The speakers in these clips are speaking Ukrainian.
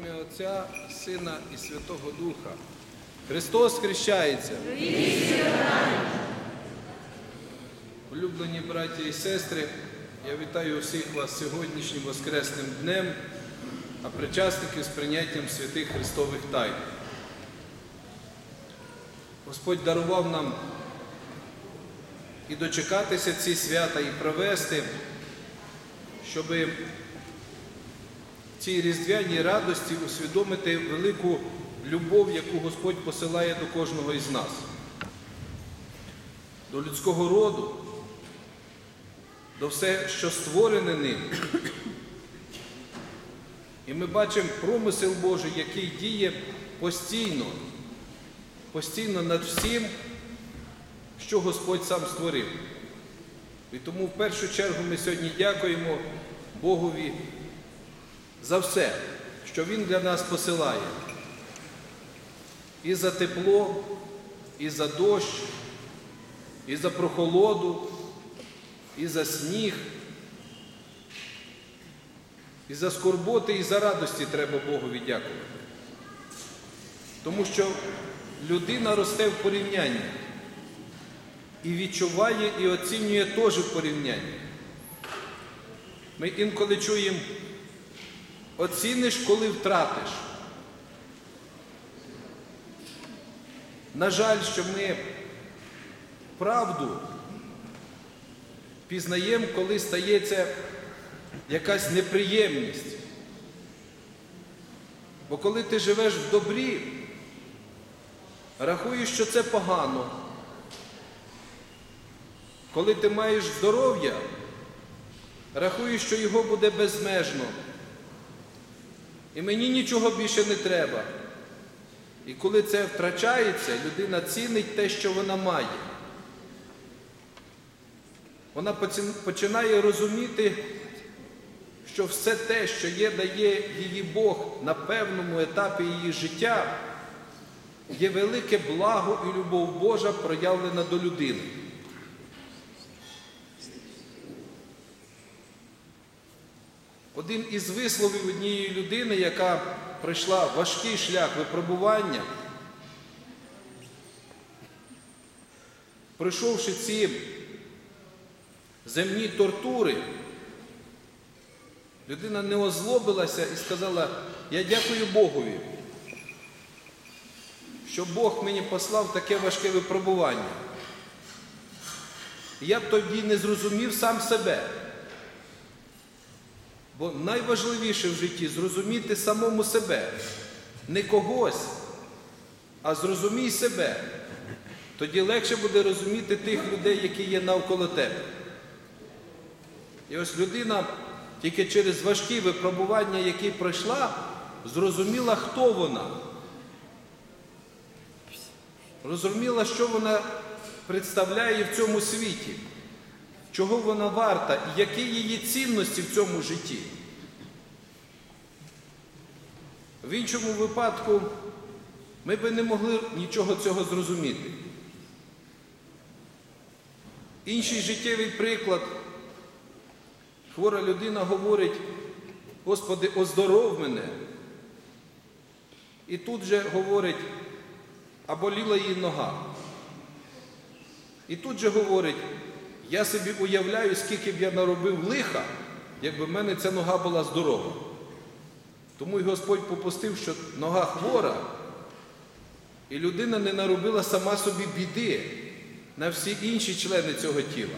ім'я Отця, Сина і Святого Духа. Христос хрещається. Улюблені браті і сестри, я вітаю усіх вас сьогоднішнім Воскресним днем, а причасників з прийняттям святих Христових тайн. Господь дарував нам і дочекатися ці свята, і провести, щоб в цій різдвяній радості усвідомити велику любов, яку Господь посилає до кожного із нас, до людського роду, до все, що створене ним. І ми бачимо промисел Божий, який діє постійно, постійно над всім, що Господь сам створив. І тому в першу чергу ми сьогодні дякуємо Богові за все, що Він для нас посилає. І за тепло, і за дощ, і за прохолоду, і за сніг, і за скорботи, і за радості треба Богові дякувати. Тому що людина росте в порівнянні і відчуває, і оцінює теж в порівнянні. Ми інколи чуємо, оціниш, коли втратиш. На жаль, що ми правду пізнаємо, коли стається якась неприємність. Бо коли ти живеш в добрі, рахуєш, що це погано. Коли ти маєш здоров'я, рахуєш, що його буде безмежно. І мені нічого більше не треба. І коли це втрачається, людина цінить те, що вона має. Вона починає розуміти, що все те, що є, дає її Бог на певному етапі її життя, є велике благо і любов Божа проявлена до людини. Один із висловів однієї людини, яка пройшла важкий шлях випробування, пройшовши ці земні тортури, людина не озлобилася і сказала, я дякую Богові, що Бог мені послав таке важке випробування. Я б тоді не зрозумів сам себе. Бо найважливіше в житті зрозуміти самому себе, не когось, а зрозумій себе. Тоді легше буде розуміти тих людей, які є навколо тебе. І ось людина тільки через важкі випробування, які пройшла, зрозуміла, хто вона. Розуміла, що вона представляє в цьому світі чого вона варта і які її цінності в цьому житті. В іншому випадку ми би не могли нічого цього зрозуміти. Інший життєвий приклад. Хвора людина говорить, Господи, оздоров мене. І тут же говорить, а боліла її нога. І тут же говорить, я собі уявляю, скільки б я наробив лиха, якби в мене ця нога була здорова. Тому й Господь попустив, що нога хвора, і людина не наробила сама собі біди на всі інші члени цього тіла.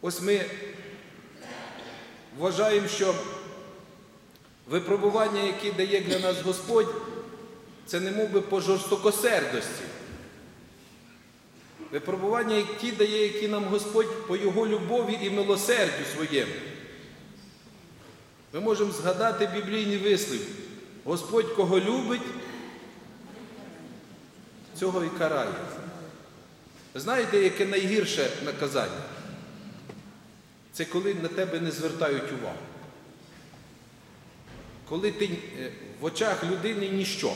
Ось ми вважаємо, що випробування, яке дає для нас Господь, це не мов би по жорстокосердості. Випробування, які дає, які нам Господь по Його любові і милосердю своєму. Ми можемо згадати біблійний вислів. Господь кого любить, цього і карає. Знаєте, яке найгірше наказання? Це коли на тебе не звертають увагу. Коли ти в очах людини ніщо.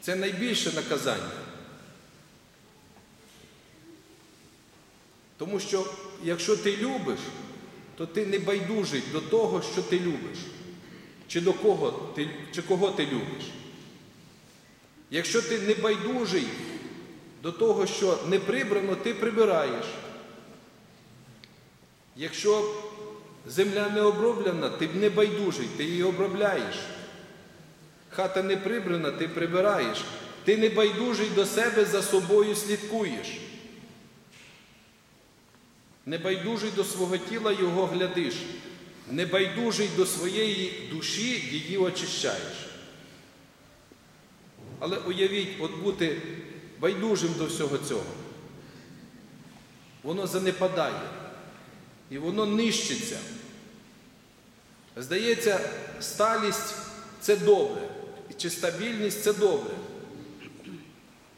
Це найбільше наказання. Тому що якщо ти любиш, то ти не байдужий до того, що ти любиш, чи до кого ти, чи кого ти любиш. Якщо ти не байдужий до того, що не прибрано, ти прибираєш. Якщо земля не оброблена, ти не байдужий, ти її обробляєш. Хата не прибрана, ти прибираєш. Ти не байдужий до себе за собою слідкуєш. Небайдужий до свого тіла його глядиш, небайдужий до своєї душі її очищаєш. Але уявіть, от бути байдужим до всього цього. Воно занепадає і воно нищиться. Здається, сталість це добре, чи стабільність це добре.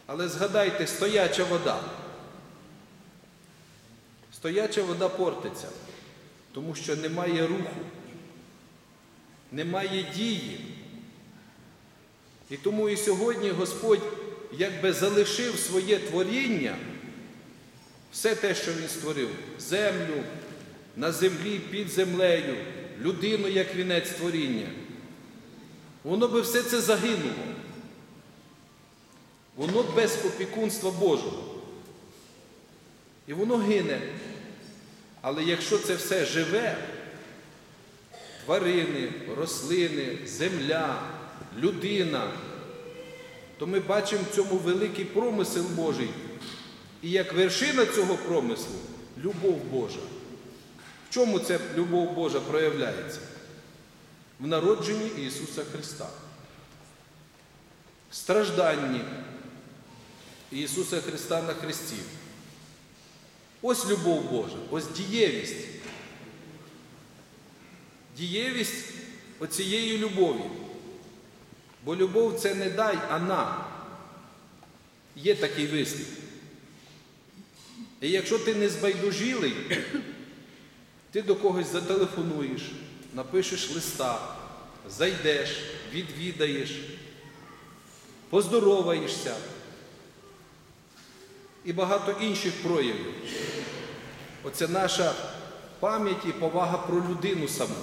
Але згадайте, стояча вода. Стояча вода портиться, тому що немає руху, немає дії. І тому і сьогодні Господь якби залишив своє творіння, все те, що Він створив, землю, на землі, під землею, людину як вінець творіння. Воно би все це загинуло. Воно без опікунства Божого. І воно гине. Але якщо це все живе, тварини, рослини, земля, людина, то ми бачимо в цьому великий промисел Божий. І як вершина цього промислу любов Божа. В чому ця любов Божа проявляється? В народженні Ісуса Христа. В стражданні Ісуса Христа на Христі. Ось любов Божа, ось дієвість. Дієвість оцієї любові. Бо любов це не дай, а на. Є такий вислів. І якщо ти не збайдужілий, ти до когось зателефонуєш, напишеш листа, зайдеш, відвідаєш, поздороваєшся і багато інших проявів. Оце наша пам'ять і повага про людину саму.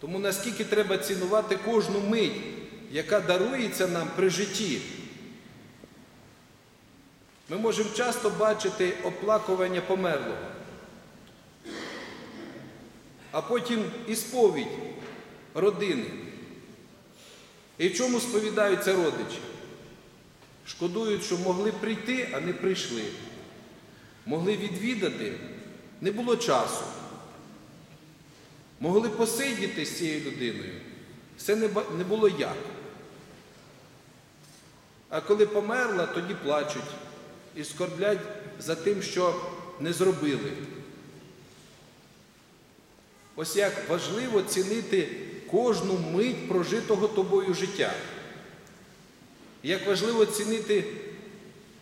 Тому наскільки треба цінувати кожну мить, яка дарується нам при житті. Ми можемо часто бачити оплакування померлого, а потім і сповідь родини. І в чому сповідаються родичі? Шкодують, що могли прийти, а не прийшли. Могли відвідати, не було часу. Могли посидіти з цією людиною. Все не, було як. А коли померла, тоді плачуть і скорблять за тим, що не зробили. Ось як важливо цінити кожну мить прожитого тобою життя. Як важливо цінити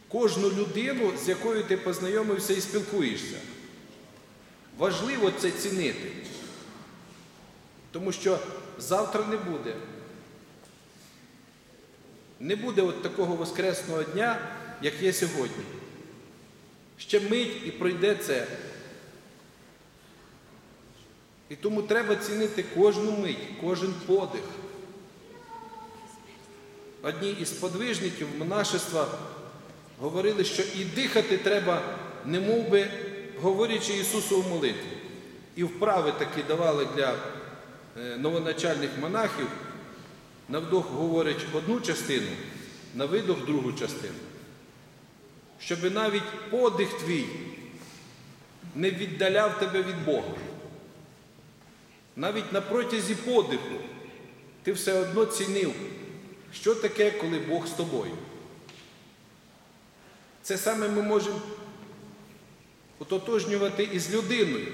кожну людину, з якою ти познайомився і спілкуєшся. Важливо це цінити. Тому що завтра не буде. Не буде от такого воскресного дня, як є сьогодні. Ще мить і пройде це. І тому треба цінити кожну мить, кожен подих. Одні із подвижників монашества говорили, що і дихати треба, не мов би, говорячи Ісусу в молитві. І вправи такі давали для е, новоначальних монахів. На вдох говорить одну частину, на видох другу частину. Щоб навіть подих твій не віддаляв тебе від Бога. Навіть на протязі подиху ти все одно цінив, що таке, коли Бог з тобою. Це саме ми можемо ототожнювати із людиною.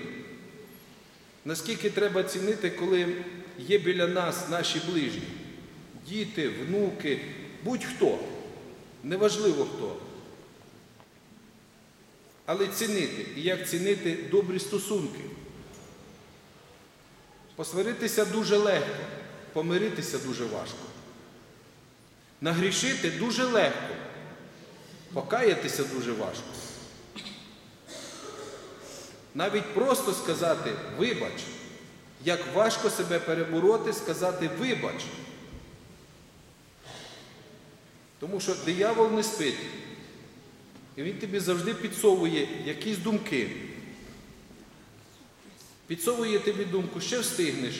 Наскільки треба цінити, коли є біля нас наші ближні, діти, внуки, будь-хто, неважливо хто. Але цінити. І як цінити добрі стосунки. Посваритися дуже легко, помиритися дуже важко. Нагрішити дуже легко, покаятися дуже важко. Навіть просто сказати вибач, як важко себе перебороти, сказати вибач. Тому що диявол не спить. І він тобі завжди підсовує якісь думки. Підсовує тобі думку, ще встигнеш.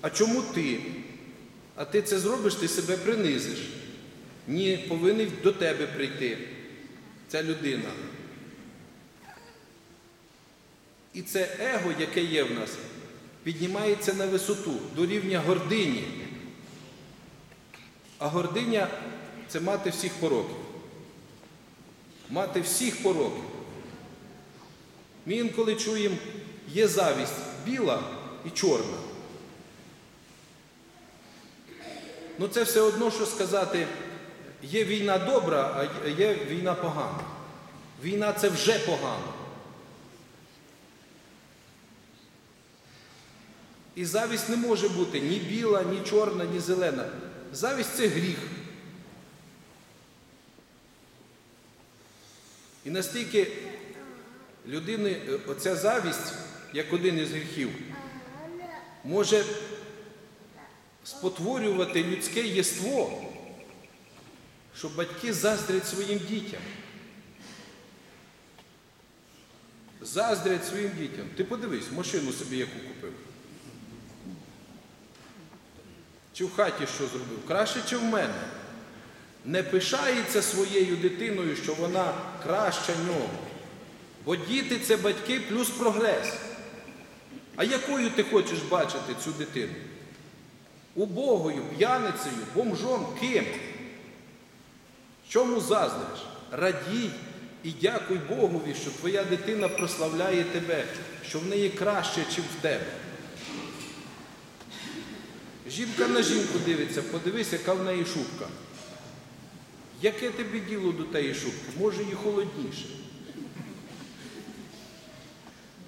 А чому ти? А ти це зробиш, ти себе принизиш. Ні, повинен до тебе прийти ця людина. І це его, яке є в нас, піднімається на висоту до рівня гордині. А гординя це мати всіх пороків. Мати всіх пороків. Ми інколи чуємо, є завість біла і чорна. Ну це все одно, що сказати, є війна добра, а є війна погана. Війна це вже погано. І завість не може бути ні біла, ні чорна, ні зелена. Завість це гріх. І настільки людини оця завість, як один із гріхів, може спотворювати людське єство, що батьки заздрять своїм дітям. Заздрять своїм дітям. Ти подивись, машину собі яку купив. Чи в хаті що зробив? Краще, чи в мене. Не пишається своєю дитиною, що вона краща нього. Бо діти це батьки плюс прогрес. А якою ти хочеш бачити цю дитину? Убогою, п'яницею, бомжом, ким? Чому заздриш? Радій і дякуй Богові, що твоя дитина прославляє тебе, що в неї краще, ніж в тебе. Жінка на жінку дивиться, подивись, яка в неї шубка. Яке тобі діло до тієї шубки? Може і холодніше.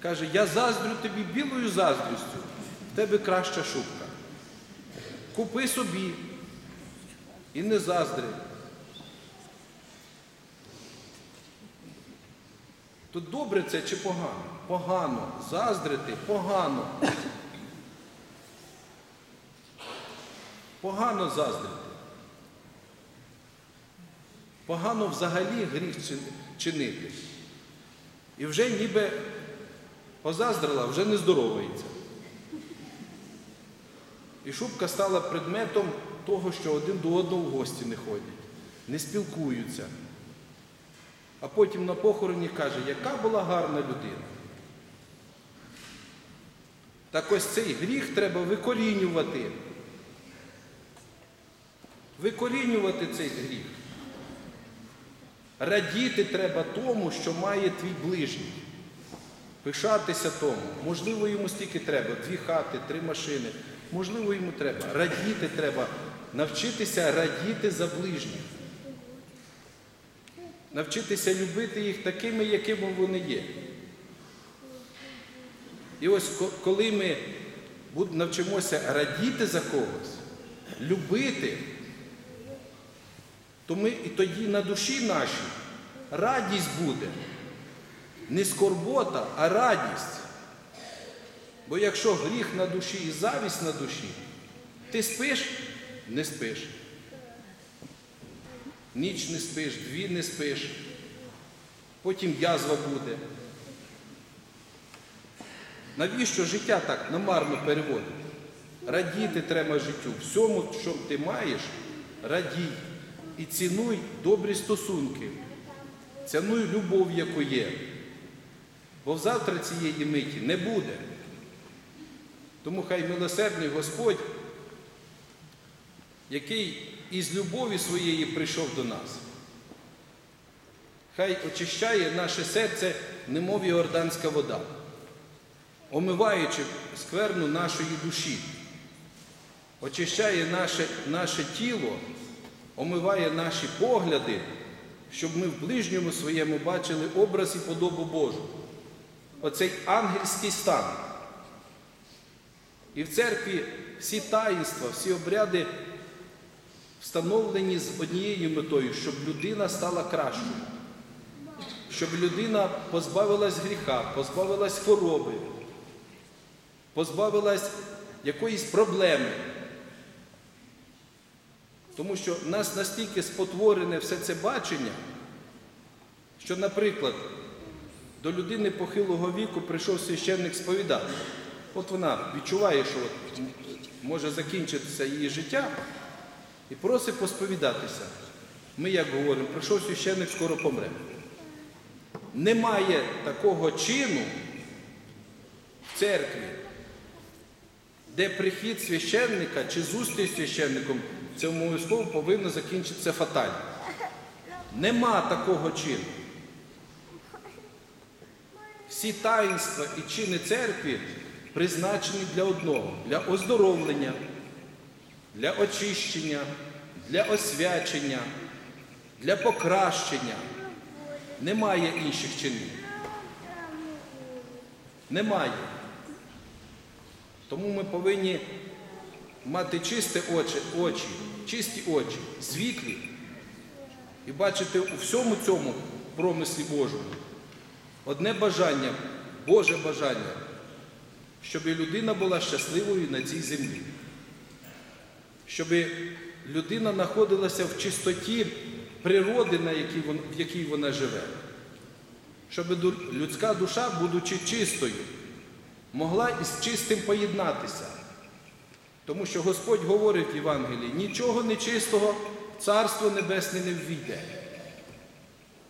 Каже, я заздрю тобі білою заздрістю, в тебе краща шубка. Купи собі і не заздри. То добре це чи погано? Погано. Заздрити погано. Погано заздрити. Погано взагалі гріх чинити. І вже ніби позаздрила, вже не здоровається. І шубка стала предметом того, що один до одного в гості не ходять, не спілкуються. А потім на похороні каже, яка була гарна людина. Так ось цей гріх треба викорінювати. Викорінювати цей гріх. Радіти треба тому, що має твій ближній. Пишатися тому. Можливо, йому стільки треба. Дві хати, три машини. Можливо, йому треба. Радіти треба. Навчитися радіти за ближніх. Навчитися любити їх такими, якими вони є. І ось коли ми навчимося радіти за когось, любити, то ми і тоді на душі нашій радість буде. Не скорбота, а радість. Бо якщо гріх на душі і завість на душі, ти спиш, не спиш. Ніч не спиш, дві не спиш, потім язва буде. Навіщо життя так намарно переводити? Радіти треба життю. Всьому, що ти маєш, радій і цінуй добрі стосунки, цінуй любов, яку є. Бо завтра цієї миті не буде. Тому хай милосердний Господь, який із любові своєї прийшов до нас, хай очищає наше серце, немов іорданська вода, омиваючи скверну нашої душі, очищає наше, наше тіло, омиває наші погляди, щоб ми в ближньому своєму бачили образ і подобу Божу. Оцей ангельський стан. І в церкві всі таїнства, всі обряди встановлені з однією метою, щоб людина стала кращою, щоб людина позбавилась гріха, позбавилась хвороби, позбавилась якоїсь проблеми. Тому що в нас настільки спотворене все це бачення, що, наприклад, до людини похилого віку прийшов священник сповідати. От вона відчуває, що може закінчитися її життя, і просить посповідатися. Ми, як говоримо, прийшов священник, скоро помре. Немає такого чину в церкві, де прихід священника чи зустріч з священником, це обов'язково повинно закінчитися фатально. Нема такого чину. Всі таїнства і чини церкви призначені для одного для оздоровлення, для очищення, для освячення, для покращення. Немає інших чинів. Немає. Тому ми повинні мати чисті очі, очі, чисті очі, світлі і бачити у всьому цьому промислі Божому одне бажання, Боже бажання, щоб людина була щасливою на цій землі, щоб людина знаходилася в чистоті природи, в якій вона живе, щоб людська душа, будучи чистою, могла із чистим поєднатися. Тому що Господь говорить в Євангелії, нічого нечистого в Царство Небесне не ввійде.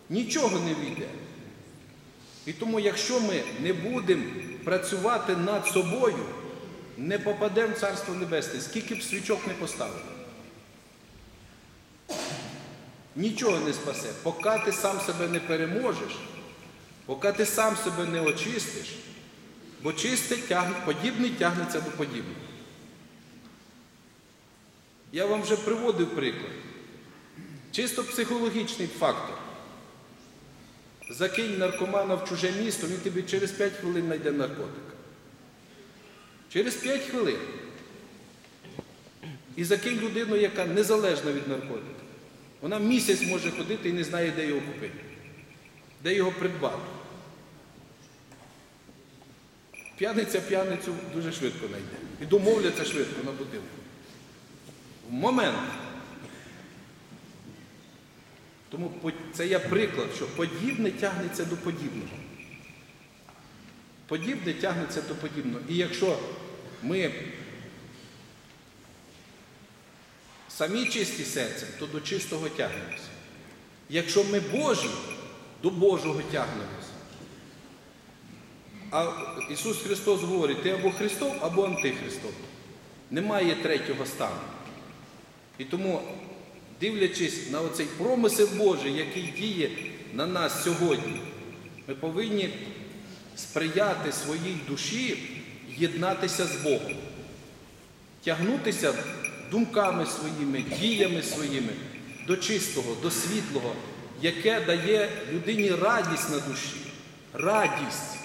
Нічого не війде. І тому, якщо ми не будемо працювати над собою, не попадемо в Царство Небесне, скільки б свічок не поставили. Нічого не спасе. Поки ти сам себе не переможеш, поки ти сам себе не очистиш, бо чисте тягне, подібний тягнеться до подібного. Я вам вже приводив приклад. Чисто психологічний фактор. Закинь наркомана в чуже місто, він тобі через 5 хвилин знайде наркотика. Через 5 хвилин. І закинь людину, яка незалежна від наркотика. Вона місяць може ходити і не знає, де його купити, де його придбати. П'яниця п'яницю дуже швидко знайде. І домовляться швидко на будинку. В момент. Тому це є приклад, що подібне тягнеться до подібного. Подібне тягнеться до подібного. І якщо ми самі чисті серцем, то до чистого тягнемося. Якщо ми Божі, до Божого тягнемося. А Ісус Христос говорить, ти або Христов, або антихристов. Немає третього стану. І тому, дивлячись на оцей промисел Божий, який діє на нас сьогодні, ми повинні сприяти своїй душі єднатися з Богом, тягнутися думками своїми, діями своїми до чистого, до світлого, яке дає людині радість на душі. Радість.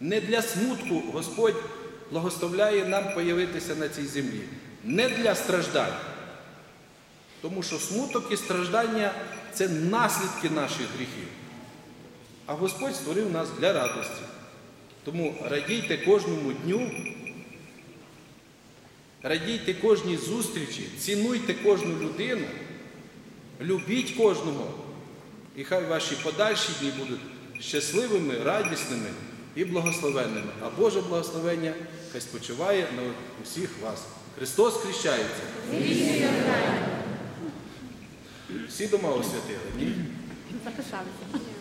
Не для смутку Господь благословляє нам появитися на цій землі. Не для страждань. Тому що смуток і страждання це наслідки наших гріхів. А Господь створив нас для радості. Тому радійте кожному дню, радійте кожній зустрічі, цінуйте кожну людину, любіть кожного. І хай ваші подальші дні будуть щасливими, радісними і благословенними. А Боже благословення хай спочиває на усіх вас. Христос хрещається. Всі дома освятили, ні? Запишалися.